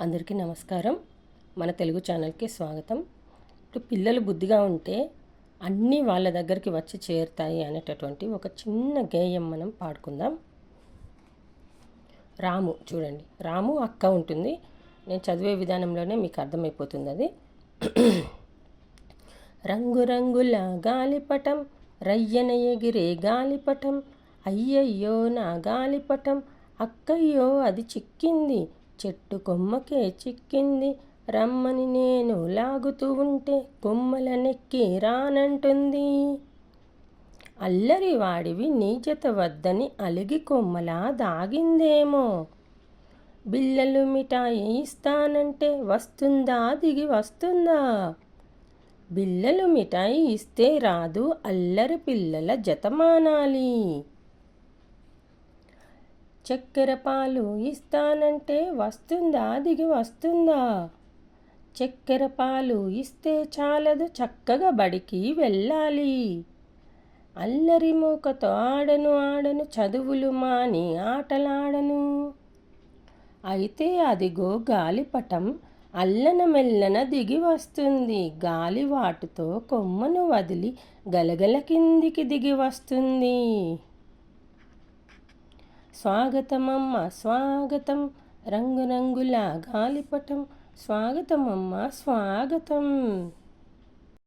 అందరికీ నమస్కారం. మన తెలుగు ఛానల్కి స్వాగతం. ఇప్పుడు పిల్లలు బుద్ధిగా ఉంటే అన్నీ వాళ్ళ దగ్గరికి వచ్చి చేరుతాయి అనేటటువంటి ఒక చిన్న గేయం మనం పాడుకుందాం. రాము చూడండి. రాము అక్క ఉంటుంది. నేను చదివే విధానంలోనే మీకు అర్థమైపోతుంది అది. రంగురంగుల గాలిపటం రయ్యన ఎగిరే గాలిపటం అయ్యయ్యో నా గాలిపటం అక్కయ్యో అది చిక్కింది చెట్టు కొమ్మకే చిక్కింది. రమ్మని నేను లాగుతూ ఉంటే కొమ్మల నెక్కి రానంటుంది. అల్లరి వాడివి నీచత వద్దని అలిగి కొమ్మలా దాగిందేమో. బిల్లలు మిఠాయి ఇస్తానంటే వస్తుందా? దిగి వస్తుందా? బిల్లలు మిఠాయి ఇస్తే రాదు అల్లరి పిల్లల జతమానాలి. చక్కెర పాలు ఇస్తానంటే వస్తుందా? దిగి వస్తుందా? చక్కెర పాలు ఇస్తే చాలదు చక్కగా బడికి వెళ్ళాలి. అల్లరి మూకతో ఆడను ఆడను చదువులు మాని ఆటలాడను. అయితే అదిగో గాలిపటం అల్లన మెల్లన దిగి వస్తుంది. గాలివాటుతో కొమ్మను వదిలి గలగల కిందికి దిగి వస్తుంది. స్వాగతమమ్మ స్వాగతం. రంగురంగుల గాలిపటం. స్వాగతమమ్మ స్వాగతం.